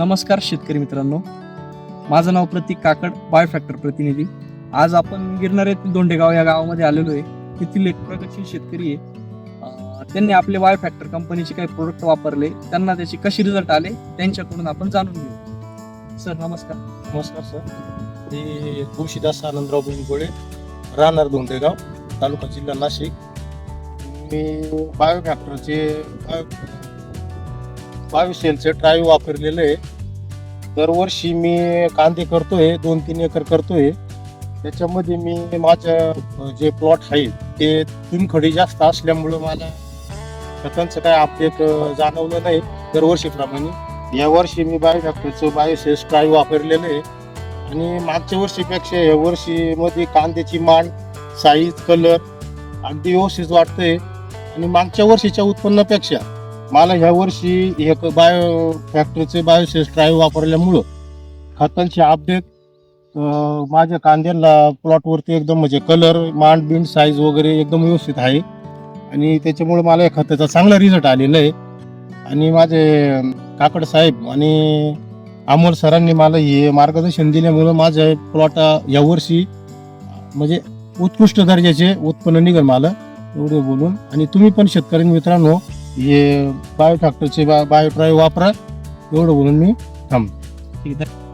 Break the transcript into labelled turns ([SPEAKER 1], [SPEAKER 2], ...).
[SPEAKER 1] नमस्कार शेतकरी मित्रांनो. माझं नाव प्रतीक काकड बाय फॅक्टर प्रतिनिधी. आज आपण गिरणार येथील दोंडेगाव या गावामध्ये आलेलो आहे. तेथील एक प्रगतशील शेतकरी आहे. त्यांनी आपले वाय फॅक्टर कंपनीचे काही प्रोडक्ट वापरले. त्यांना त्याचे कसे रिझल्ट आले त्यांच्याकडून आपण जाणून घेऊ. सर नमस्कार.
[SPEAKER 2] नमस्कार सर मी तुळशीदास आनंदराव बिनगोळे राहणार दोंडेगाव तालुका जिल्हा नाशिक. मी बायो बावीस एलचे ट्राय वापरलेलं आहे. दरवर्षी मी कांदे करतोय दोन तीन एकर करतोय. त्याच्यामध्ये मी माझ्या जे प्लॉट आहे ते चुनखडी जास्त असल्यामुळं मला खतांचं काय अपडेट जाणवलं नाही दरवर्षीप्रमाणे. यावर्षी मी बायो फॅक्टरचं बायोसेस ट्राय वापरलेलं आहे. आणि मागच्या वर्षीपेक्षा या वर्षीमध्ये कांद्याची मान साईज कलर अगदी व्यवस्थित वाटतंय. आणि मागच्या वर्षीच्या उत्पन्नापेक्षा मला ह्या वर्षी एक बायो फॅक्टरीचे बायोसेस ड्राईव्ह वापरल्यामुळं खतांची अपडेट माझ्या कांद्याला प्लॉटवरती एकदम म्हणजे कलर मांड बिंड साईज वगैरे एकदम व्यवस्थित आहे. आणि त्याच्यामुळे मला या खताचा चांगला रिझल्ट आलेला आहे. आणि माझे काकड साहेब आणि अमोल सरांनी मला हे मार्गदर्शन दिल्यामुळं माझ्या प्लॉट यावर्षी म्हणजे उत्कृष्ट दर्जाचे उत्पन्न निघेल मला एवढे बोलून. आणि तुम्ही पण शेतकरी मित्रांनो हे बायोफॅक्टरचे बा बायोट्राय वापरा. एवढं बोलून मी
[SPEAKER 1] ठीक आहे.